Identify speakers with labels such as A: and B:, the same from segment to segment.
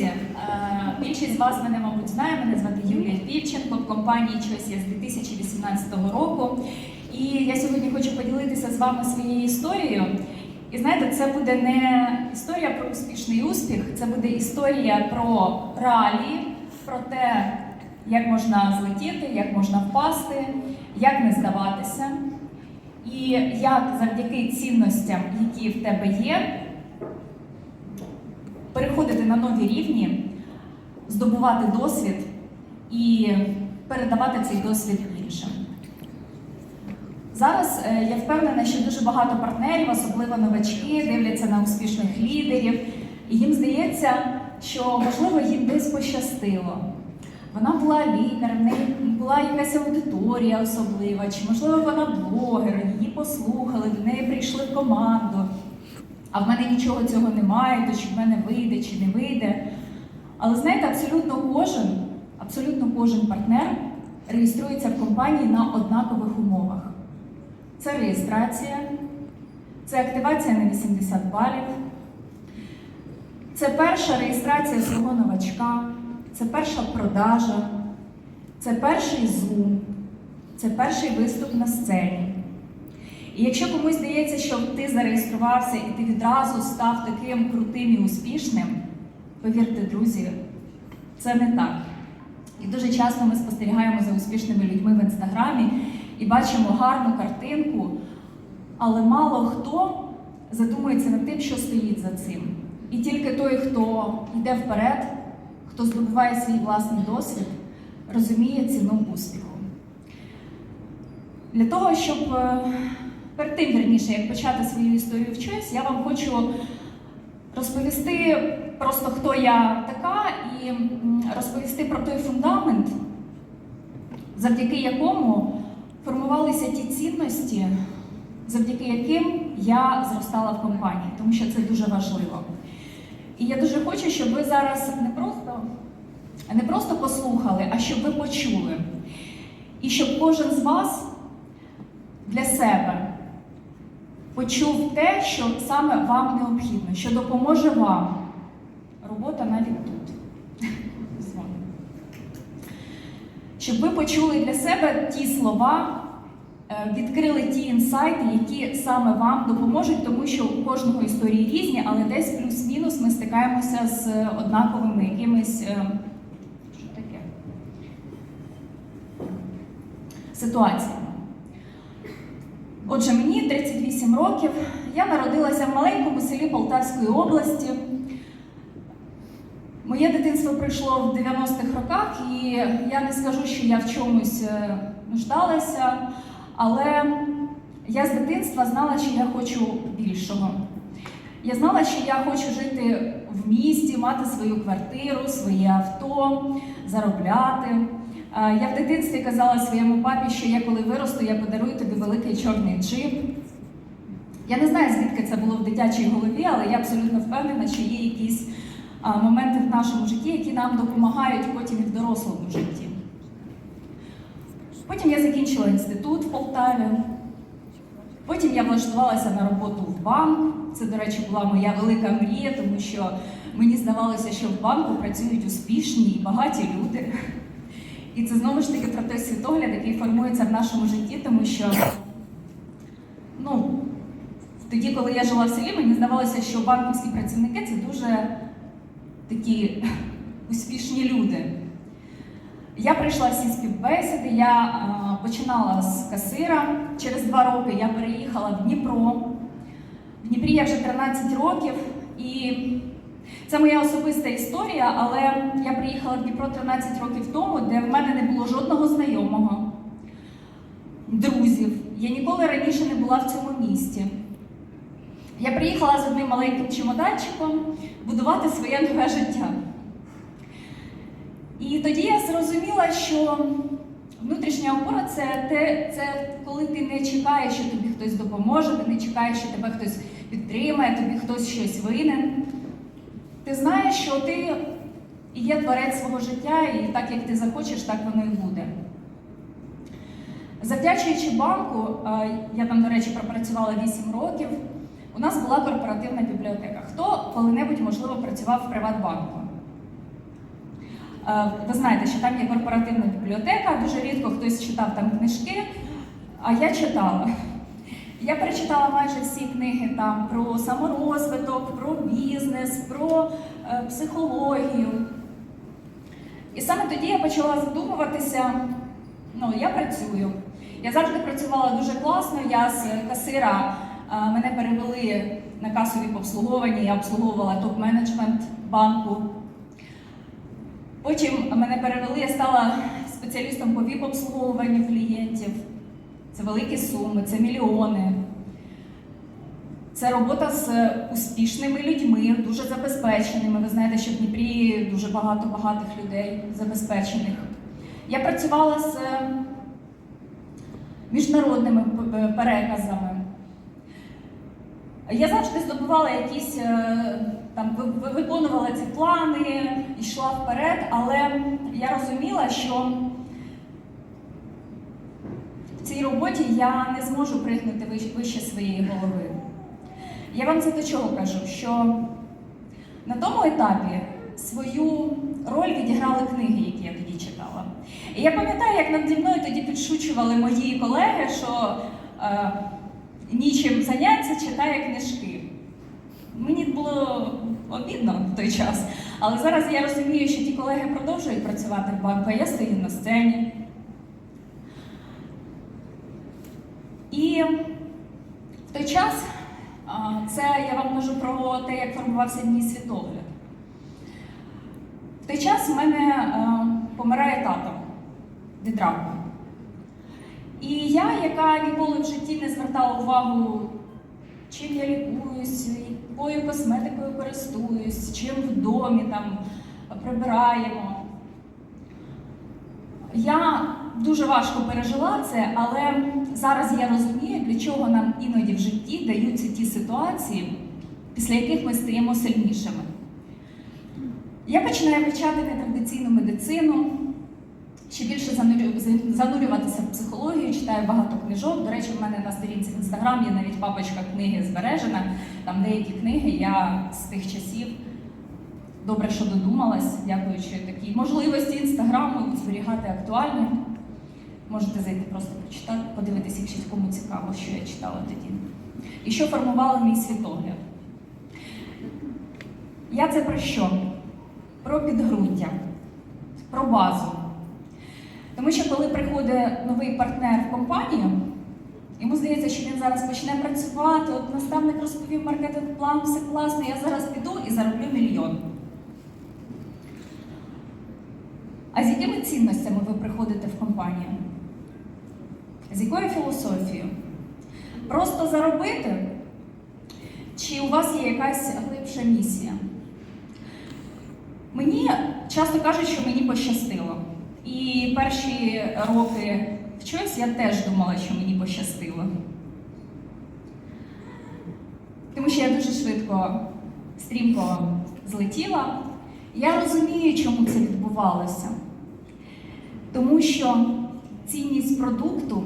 A: Друзі, е, більшість з вас мене, мабуть, знає. Мене звати Юлія Півченко в компанії «Choice» я з 2018 року. І я сьогодні хочу поділитися з вами своєю історією. І знаєте, це буде не історія про успішний успіх, це буде історія про реалії, про те, як можна злетіти, як можна впасти, як не здаватися, і як завдяки цінностям, які в тебе є, переходити на нові рівні, здобувати досвід і передавати цей досвід іншим. Зараз е, я впевнена, що дуже багато партнерів, особливо новачки, дивляться на успішних лідерів, і їм здається, що можливо їм десь пощастило. Вона була лідером, в була якась аудиторія особлива, чи можливо вона блогер, її послухали, до неї прийшли в команду. А в мене нічого цього немає, то чи в мене вийде, чи не вийде. Але знаєте, абсолютно кожен, абсолютно кожен партнер реєструється в компанії на однакових умовах. Це реєстрація, це активація на 80 балів, це перша реєстрація свого новачка, це перша продажа, це перший зум, це перший виступ на сцені. І якщо комусь здається, що ти зареєструвався і ти відразу став таким крутим і успішним, повірте, друзі, це не так. І дуже часто ми спостерігаємо за успішними людьми в інстаграмі і бачимо гарну картинку, але мало хто задумується над тим, що стоїть за цим. І тільки той, хто йде вперед, хто здобуває свій власний досвід, розуміє ціну успіху. Для того, щоб е, перед тим, вірніше, як почати свою історію в чось, я вам хочу розповісти просто, хто я така, і розповісти про той фундамент, завдяки якому формувалися ті цінності, завдяки яким я зростала в компанії, тому що це дуже важливо. І я дуже хочу, щоб ви зараз не просто, не просто послухали, а щоб ви почули. І щоб кожен з вас для себе почув те, що саме вам необхідно, що допоможе вам. Робота навіть тут. Щоб ви почули для себе ті слова, е, відкрили ті інсайти, які саме вам допоможуть, тому що у кожного історії різні, але десь плюс-мінус ми стикаємося з однаковими якимись. е? Ситуаціями. Отже, мені 38 років. Я народилася в маленькому селі Полтавської області. Моє дитинство пройшло в 90-х роках, і я не скажу, що я в чомусь е, нуждалася, але я з дитинства знала, що я хочу більшого. Я знала, що я хочу жити в місті, мати свою квартиру, своє авто, заробляти. Я в дитинстві казала своєму папі, що я коли виросту, я подарую тобі великий чорний джип. Я не знаю, звідки це було в дитячій голові, але я абсолютно впевнена, що є якісь моменти в нашому житті, які нам допомагають потім і в дорослому житті. Потім я закінчила інститут в Полтаві. Потім я влаштувалася на роботу в банк. Це, до речі, була моя велика мрія, тому що мені здавалося, що в банку працюють успішні і багаті люди. І це знову ж таки про той світогляд, який формується в нашому житті, тому що ну, тоді, коли я жила в селі, мені здавалося, що банківські працівники це дуже такі успішні люди. Я прийшла всі співбесіди, я а, починала з касира. Через два роки я переїхала в Дніпро. В Дніпрі я вже 13 років, і це моя особиста історія, але я приїхала в Дніпро 13 років тому, де в мене не було жодного знайомого, друзів. Я ніколи раніше не була в цьому місті. Я приїхала з одним маленьким чемоданчиком будувати своє нове життя. І тоді я зрозуміла, що внутрішня опора це те, це коли ти не чекаєш, що тобі хтось допоможе, ти не чекаєш, що тебе хтось підтримає, тобі хтось щось винен. Ти знаєш, що ти є творець свого життя, і так як ти захочеш, так воно і буде. Завдячуючи банку, е, я там, до речі, пропрацювала 8 років. У нас була корпоративна бібліотека. Хто коли-небудь, можливо, працював в Приватбанку? Е, Ви знаєте, що там є корпоративна бібліотека, дуже рідко хтось читав там книжки, а я читала. Я перечитала майже всі книги там про саморозвиток, про бізнес, про е, психологію. І саме тоді я почала задумуватися, ну, я працюю. Я завжди працювала дуже класно, я з касира е, мене перевели на касові обслуговування, я обслуговувала топ-менеджмент банку. Потім мене перевели, я стала спеціалістом по ВІП-обслуговуванню клієнтів. Це великі суми, це мільйони. Це робота з успішними людьми, дуже забезпеченими. Ви знаєте, що в Дніпрі дуже багато багатих людей забезпечених. Я працювала з міжнародними переказами. Я завжди здобувала якісь е, там ви- ви- виконувала ці плани, йшла вперед, але я розуміла, що цій роботі я не зможу пригнути вище- своєї голови. Я вам це до чого кажу? Що на тому етапі свою роль відіграли книги, які я тоді читала. І я пам'ятаю, як наді мною тоді підшучували мої колеги, що е, нічим заняться, читає книжки. Мені було обідно в той час. Але зараз я розумію, що ті колеги продовжують працювати в банку, а я стою на сцені. І в той час а, це я вам кажу про те, як формувався мій світогляд. В той час в мене а, помирає тато від. І я, яка ніколи в житті не звертала увагу, чим я лікуюсь, якою косметикою користуюсь, чим в домі там прибираємо. Я дуже важко пережила це, але зараз я розумію, для чого нам іноді в житті даються ті ситуації, після яких ми стаємо сильнішими. Я починаю вивчати нетрадиційну медицину, ще більше занурюватися в психологію, читаю багато книжок. До речі, в мене на сторінці в інстаграм є навіть папочка книги збережена. Там деякі книги я з тих часів добре, що додумалась, дякуючи такій можливості інстаграму зберігати актуальне. Можете зайти просто почитати, подивитися, якщо кому цікаво, що я читала тоді. І що формувало мій світогляд. Я це про що? Про підґрунтя, про базу. Тому що коли приходить новий партнер в компанію, йому здається, що він зараз почне працювати, от наставник розповів маркетинг-план, все класно, я зараз піду і зароблю мільйон. А з якими цінностями ви приходите в компанію? З якою філософією? Просто заробити? Чи у вас є якась глибша місія? Мені часто кажуть, що мені пощастило. І перші роки в чогось я теж думала, що мені пощастило. Тому що я дуже швидко, стрімко злетіла. Я розумію, чому це відбувалося. Тому що цінність продукту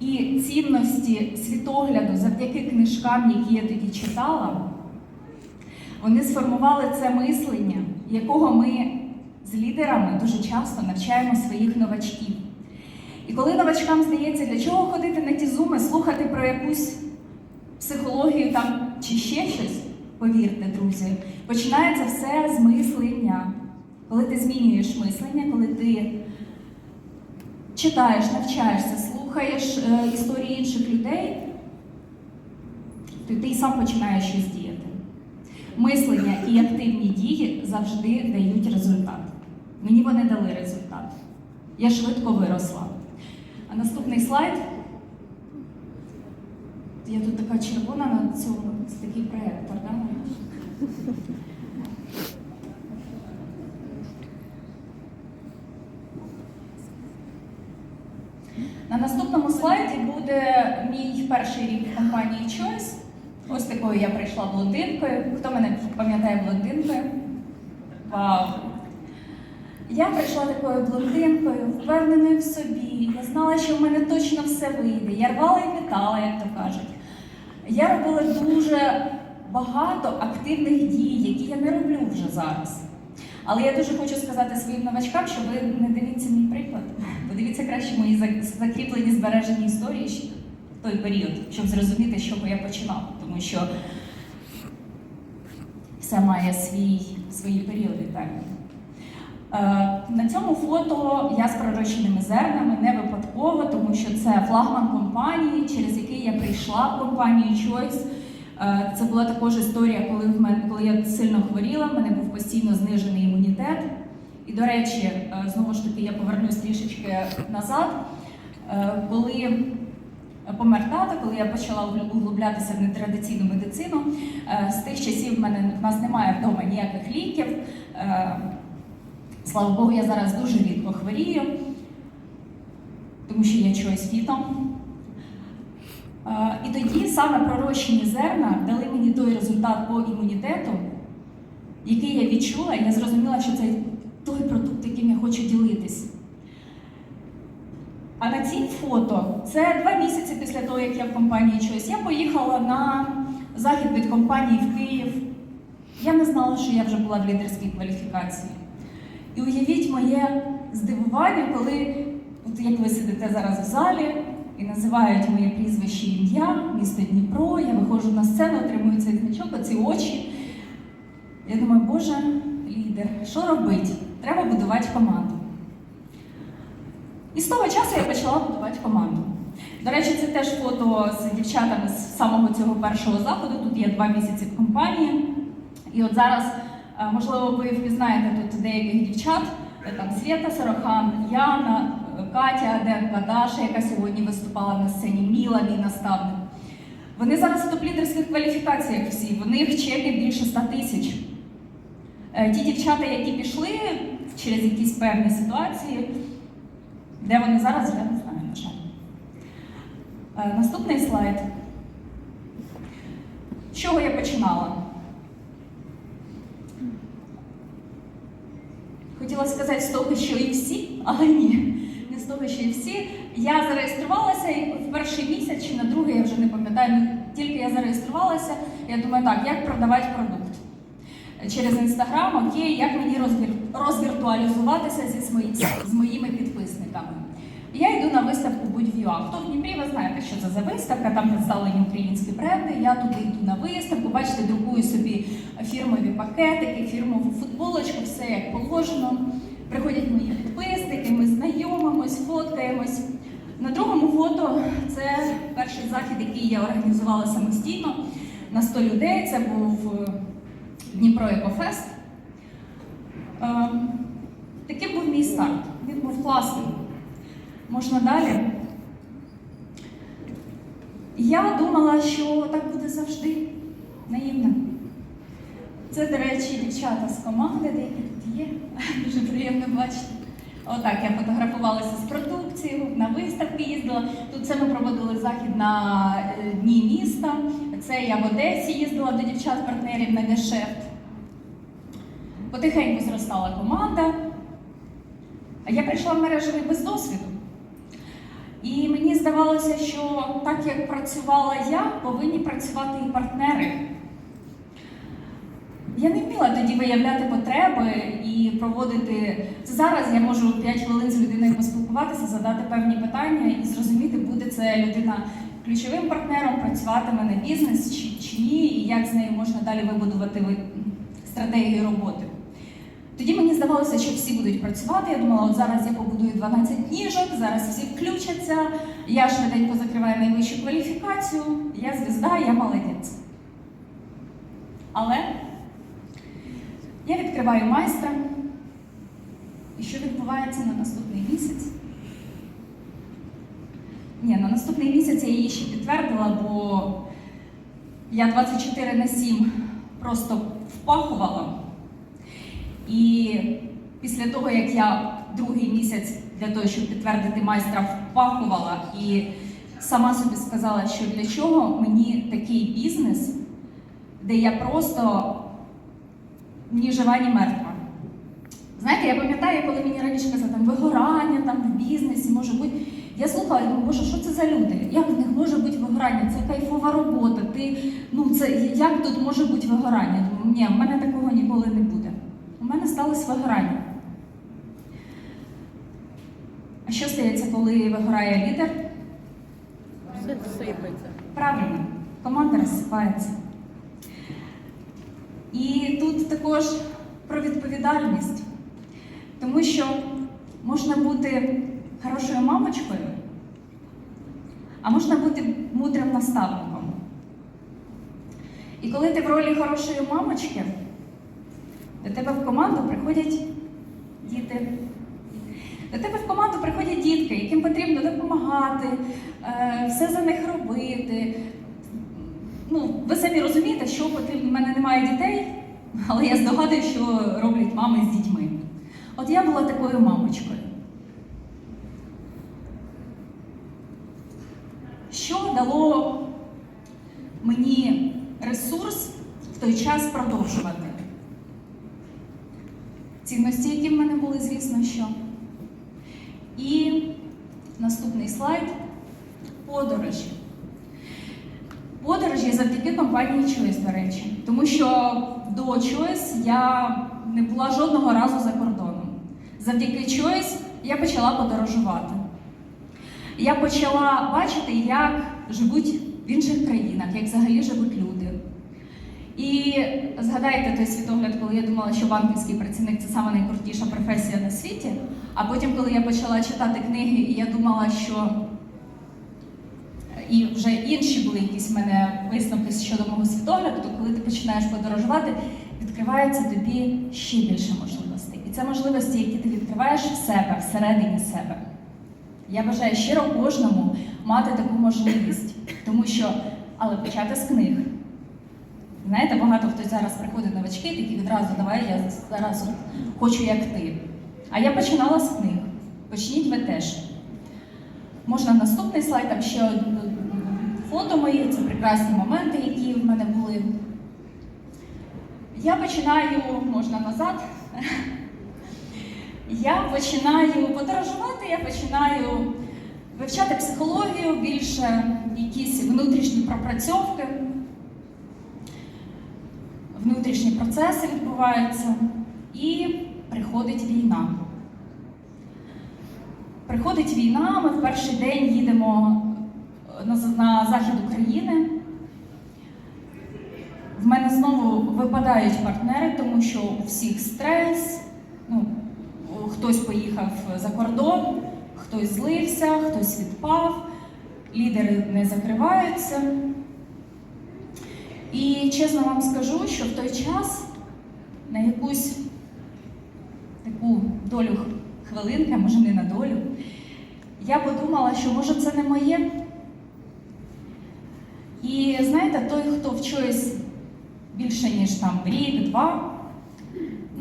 A: і цінності світогляду завдяки книжкам, які я тоді читала, вони сформували це мислення, якого ми з лідерами дуже часто навчаємо своїх новачків. І коли новачкам здається, для чого ходити на ті зуми, слухати про якусь психологію там чи ще щось, повірте, друзі, починається все з мислення. Коли ти змінюєш мислення, коли ти читаєш, навчаєшся, слухаєш е, історії інших людей, то ти сам починаєш щось діяти. Мислення і активні дії завжди дають результат. Мені вони дали результат. Я швидко виросла. А наступний слайд. Я тут така червона на цьому, це такий проєктор, да? На наступному слайді буде мій перший рік компанії Choice. Ось такою я прийшла блондинкою. Хто мене пам'ятає блондинкою? Вау! Я прийшла такою блондинкою, впевненою в собі. Я знала, що в мене точно все вийде. Я рвала і метала, як то кажуть. Я робила дуже багато активних дій, які я не роблю вже зараз. Але я дуже хочу сказати своїм новачкам, що ви не дивіться мій приклад. Подивіться краще мої зак- закріплені збережені історії в той період, щоб зрозуміти, з чого я починав. Тому що все має свій, свої періоди. Е, На цьому фото я з пророщеними зернами не випадково, тому що це флагман компанії, через який я прийшла в компанію Choice. Е, Це була також історія, коли в мене, коли я сильно хворіла, в мене був постійно знижений імунітет. І, до речі, е, знову ж таки, я повернусь трішечки назад. Е, Коли помер тато, коли я почала углублятися в нетрадиційну медицину, е, з тих часів в мене в нас немає вдома ніяких ліків. Е, Слава Богу, я зараз дуже рідко хворію, тому що я чогось фітом. Е, І тоді саме пророщені зерна дали мені той результат по імунітету, який я відчула, і я зрозуміла, що це той продукт, яким я хочу ділитись. А на цій фото це два місяці після того, як я в компанії щось. Я поїхала на захід від компанії в Київ. Я не знала, що я вже була в лідерській кваліфікації. І уявіть моє здивування, коли, от як ви сидите зараз в залі і називають моє прізвище ім'я, місто Дніпро, я виходжу на сцену, отримую цей значок, оці очі. Я думаю, Боже, лідер, що робити? Треба будувати команду. І з того часу я почала будувати команду. До речі, це теж фото з дівчатами з самого цього першого заходу. Тут є два місяці в компанії. І от зараз, е, можливо, ви впізнаєте тут деяких дівчат, Е, там Свята Сорохан, Яна, е, Катя Аденка, Даша, яка сьогодні виступала на сцені, Міла, мій наставник. Вони зараз в топ-лідерських кваліфікаціях всі, в них чеки більше 100 тисяч. Ті дівчата, які пішли через якісь певні ситуації, де вони зараз, я не знаю, на жаль. Е, Наступний слайд. З чого я починала? Хотіла сказати з того, що і всі, але ні, не з того, що і всі. Я зареєструвалася і в перший місяць чи на другий, я вже не пам'ятаю, ну, тільки я зареєструвалася, я думаю, так, як продавати продукт? Через інстаграм, окей, як мені розвір... розвіртуалізуватися зі свої... з моїми. І Я йду на виставку Будь-В'юа. Хто в Дніпрі, ви знаєте, що це за виставка, там представлені українські бренди. Я туди йду на виставку, бачите, друкую собі фірмові пакетики, фірмову футболочку, все як положено. Приходять мої підписники, ми знайомимось, фоткаємось. На другому фото це перший захід, який я організувала самостійно на 100 людей. Це був е, Дніпро Екофест. Е, Таким був мій старт. Він був класний. Можна далі. Я думала, що так буде завжди. Наївно. Це, до речі, дівчата з команди, деякі тут є. Дуже приємно бачити. Отак я фотографувалася з продукцією, на виставки їздила. Тут це ми проводили захід на е, дні міста. Це я в Одесі їздила до дівчат-партнерів на гешефт. Потихеньку зростала команда. Я прийшла в мережевий без досвіду. І мені здавалося, що так як працювала я, повинні працювати і партнери. Я не вміла тоді виявляти потреби і проводити. Зараз я можу 5 хвилин з людиною поспілкуватися, задати певні питання і зрозуміти, буде це людина ключовим партнером, працюватиме на бізнес чи, чи ні, і як з нею можна далі вибудувати стратегію роботи. Тоді мені здавалося, що всі будуть працювати. Я думала, от зараз я побудую 12 ніжок, зараз всі включаться, я швиденько закриваю найвищу кваліфікацію, я звізда, я молодець. Але я відкриваю майстра. І що відбувається на наступний місяць? Ні, на наступний місяць я її ще підтвердила, бо я 24 на 7 просто впахувала. І після того, як я другий місяць для того, щоб підтвердити майстра, впахувала і сама собі сказала, що для чого мені такий бізнес, де я просто ні жива, ні мертва. Знаєте, я пам'ятаю, коли мені раніше казали, там вигорання там в бізнесі може бути. Я слухала, думаю, боже, що це за люди? Як в них може бути вигорання? Це кайфова робота. Ти, ну, це, як тут може бути вигорання? Думаю, ні, в мене такого ніколи не. У мене сталося вигорання. А що стається, коли вигорає лідер?
B: Все сипеться.
A: Правильно, команда розсипається. І тут також про відповідальність, тому що можна бути хорошою мамочкою, а можна бути мудрим наставником. І коли ти в ролі хорошої мамочки, до тебе в команду приходять діти. До тебе в команду приходять дітки, яким потрібно допомагати, е, все за них робити. Ну, ви самі розумієте, що потрібно. У мене немає дітей, але я здогадую, що роблять мами з дітьми. От я була такою мамочкою. Що дало мені ресурс в той час продовжувати? Цінності, які в мене були, звісно, що. І наступний слайд подорожі. Подорожі завдяки компанії Choice, до речі. Тому що до Choice я не була жодного разу за кордоном. Завдяки Choice я почала подорожувати. Я почала бачити, як живуть в інших країнах, як взагалі живуть люди. І згадайте той світогляд, коли я думала, що банківський працівник це саме найкрутіша професія на світі. А потім, коли я почала читати книги, і я думала, що і вже інші були якісь в мене висновки щодо мого світогляду, то коли ти починаєш подорожувати, відкривається тобі ще більше можливостей. І це можливості, які ти відкриваєш в себе, всередині себе. Я бажаю щиро кожному мати таку можливість, тому що, але почати з книг. Знаєте, багато хто зараз приходить новачки, такі відразу давай я зараз хочу як ти. А я починала з книг. Почніть ви теж. Можна наступний слайд, там ще фото мої, це прекрасні моменти, які в мене були. Я починаю, можна назад. Я починаю подорожувати, я починаю вивчати психологію, більше якісь внутрішні пропрацьовки внутрішні процеси відбуваються, і приходить війна. Приходить війна, ми в перший день їдемо на, на захід України. В мене знову випадають партнери, тому що у всіх стрес, ну, хтось поїхав за кордон, хтось злився, хтось відпав, лідери не закриваються. І чесно вам скажу, що в той час на якусь таку долю хвилинки, а може не на долю, я подумала, що може це не моє. І знаєте, той, хто в чогось більше, ніж там рік-два,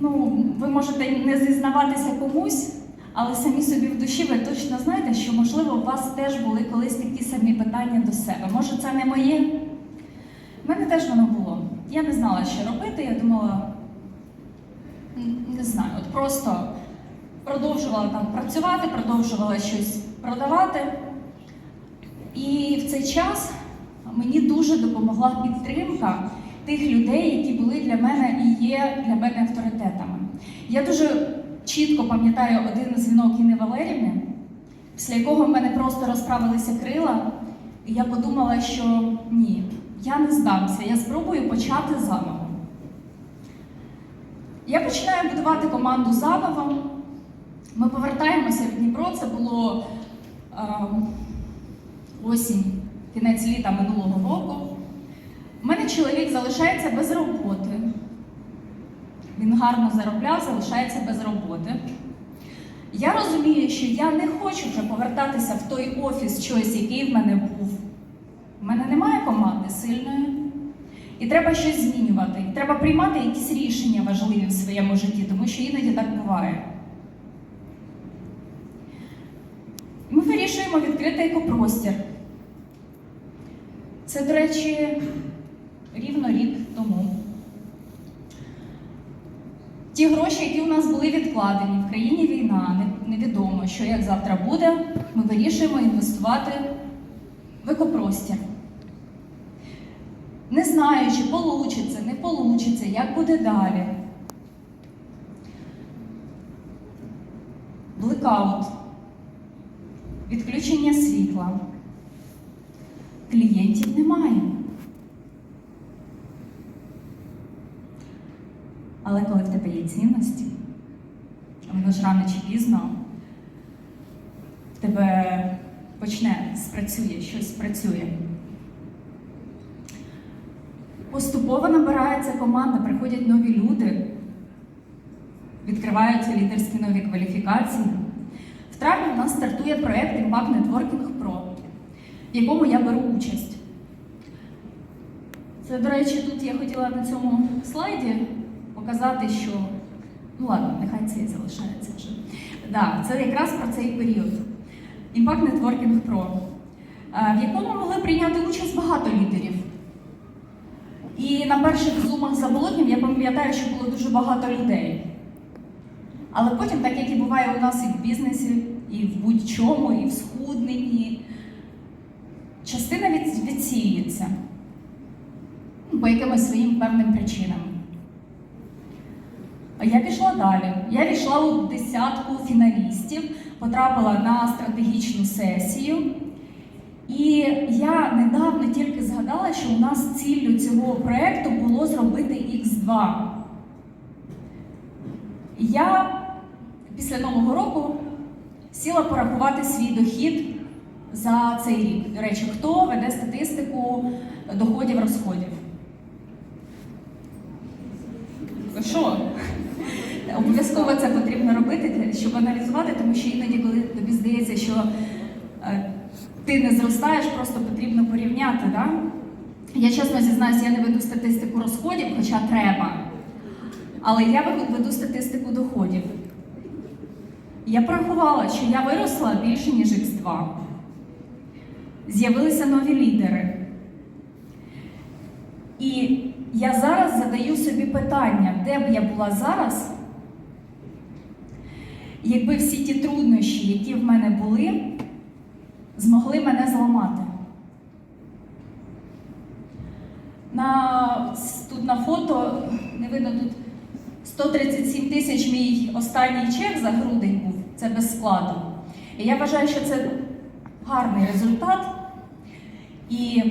A: ну, ви можете не зізнаватися комусь, але самі собі в душі ви точно знаєте, що, можливо, у вас теж були колись такі самі питання до себе. Може, це не моє? У мене теж воно було. Я не знала, що робити. Я думала, не знаю, от просто продовжувала там працювати, продовжувала щось продавати. І в цей час мені дуже допомогла підтримка тих людей, які були для мене і є для мене авторитетами. Я дуже чітко пам'ятаю один дзвінок Інни Валерівни, після якого в мене просто розправилися крила, і я подумала, що ні, я не здамся, я спробую почати заново. Я починаю будувати команду заново. Ми повертаємося в Дніпро, це було е, осінь, кінець літа минулого року. У мене чоловік залишається без роботи. Він гарно заробляв, залишається без роботи. Я розумію, що я не хочу вже повертатися в той офіс щось, який в мене був. Команди сильної. І треба щось змінювати. І треба приймати якісь рішення важливі в своєму житті, тому що іноді так буває. Ми вирішуємо відкрити екопростір. Це, до речі, рівно рік тому. Ті гроші, які у нас були відкладені в країні війна, невідомо, що як завтра буде, ми вирішуємо інвестувати в екопростір. Не знаю, чи получиться, не получиться, як буде далі. блекаут, відключення світла. Клієнтів немає. Але коли в тебе є цінності, воно ж рано чи пізно в тебе почне спрацює, щось спрацює. Поступово набирається команда, приходять нові люди, відкриваються лідерські нові кваліфікації. В травні у нас стартує проєкт Impact Networking Pro, в якому я беру участь. Це, до речі, тут я хотіла на цьому слайді показати, що ну ладно, нехай це і залишається вже. Да, це якраз про цей період. Impact Networking Pro, е, в якому могли прийняти участь багато лідерів. І на перших зумах за болотнім я пам'ятаю, що було дуже багато людей. Але потім, так як і буває у нас і в бізнесі, і в будь-чому, і в схудненні, частина від, відсіюється ну, по якимось своїм певним причинам. А я пішла далі. Я війшла у десятку фіналістів, потрапила на стратегічну сесію. І я недавно тільки згадала, що у нас ціллю цього проєкту було зробити X2. Я після Нового року сіла порахувати свій дохід за цей рік. До речі, хто веде статистику доходів розходів? Що? Обов'язково це потрібно робити, щоб аналізувати, тому що іноді, коли тобі здається, що е, ти не зростаєш, просто потрібно порівняти. Да? Я чесно зізнаюся, я не веду статистику розходів, хоча треба. Але я веду- статистику доходів. Я порахувала, що я виросла більше, ніж X2. З'явилися нові лідери. І я зараз задаю собі питання, де б я була зараз, якби всі ті труднощі, які в мене були, змогли мене зламати. На, тут на фото не видно тут 137 тисяч мій останній чек за грудень був, це без складу. І я вважаю, що це гарний результат. І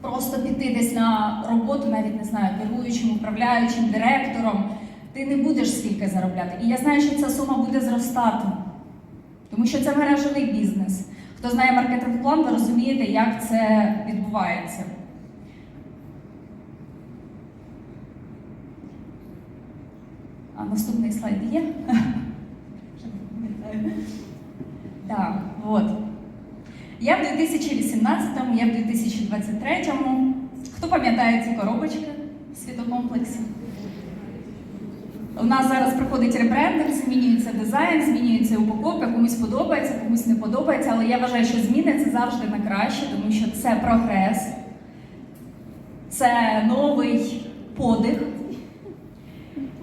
A: просто піти десь на роботу, навіть не знаю, керуючим, управляючим, директором, ти не будеш скільки заробляти. І я знаю, що ця сума буде зростати, тому що це мережевий бізнес. Хто знає маркетинг-план, ви розумієте, як це відбувається. А наступний слайд є? Так, от. Я в 2018-му, я в 2023-му. Хто пам'ятає ці коробочки в світокомплексі? У нас зараз проходить ребрендинг, змінюється дизайн, змінюється упаковка, комусь подобається, комусь не подобається, але я вважаю, що зміни це завжди на краще, тому що це прогрес, це новий подих.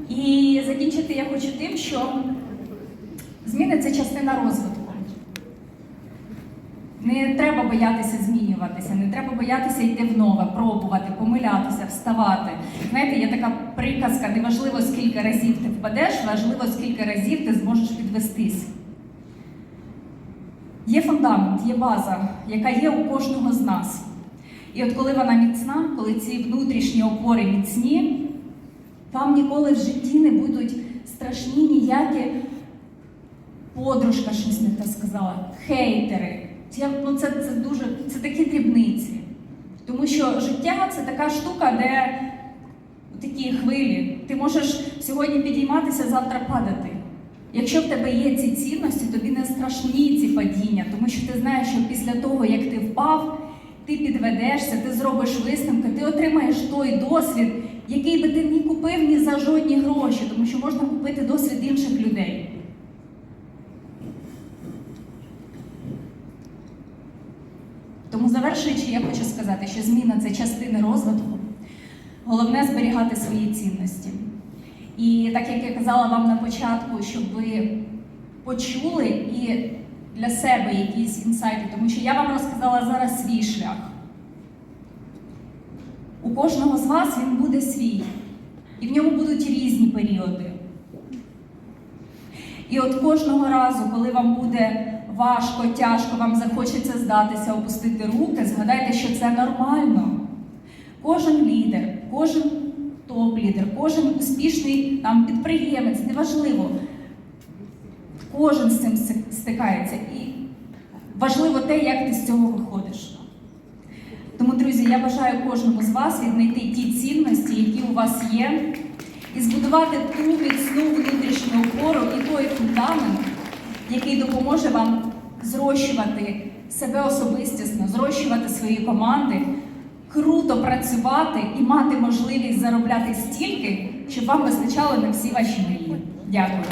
A: І закінчити я хочу тим, що зміни це частина розвитку. Не треба боятися змінюватися, не треба боятися йти в нове, пробувати, помилятися, вставати. Знаєте, є така приказка: неважливо, скільки разів ти впадеш, важливо, скільки разів ти зможеш підвестись. Є фундамент, є база, яка є у кожного з нас. І от коли вона міцна, коли ці внутрішні опори міцні, вам ніколи в житті не будуть страшні ніякі подружка щось не те сказала, хейтери. Це, ну, це, це дуже це такі дрібниці. Тому що життя це така штука, де такі хвилі. Ти можеш сьогодні підійматися, завтра падати. Якщо в тебе є ці цінності, тобі не страшні ці падіння, тому що ти знаєш, що після того, як ти впав, ти підведешся, ти зробиш висновки, ти отримаєш той досвід, який би ти не купив ні за жодні гроші, тому що можна купити досвід інших людей. Тому завершуючи, я хочу сказати, що зміна це частина розвитку. Головне зберігати свої цінності. І так як я казала вам на початку, щоб ви почули і для себе якісь інсайти, тому що я вам розказала зараз свій шлях. У кожного з вас він буде свій, і в ньому будуть різні періоди. І от кожного разу, коли вам буде важко, тяжко, вам захочеться здатися, опустити руки, згадайте, що це нормально. Кожен лідер, кожен топ-лідер, кожен успішний там, підприємець, неважливо, кожен з цим стикається. І важливо те, як ти з цього виходиш. Тому, друзі, я бажаю кожному з вас віднайти ті цінності, які у вас є, і збудувати ту міцну внутрішню опору і той фундамент, який допоможе вам зрощувати себе особистісно, зрощувати свої команди, круто працювати і мати можливість заробляти стільки, щоб вам вистачало на всі ваші мрії. Дякую.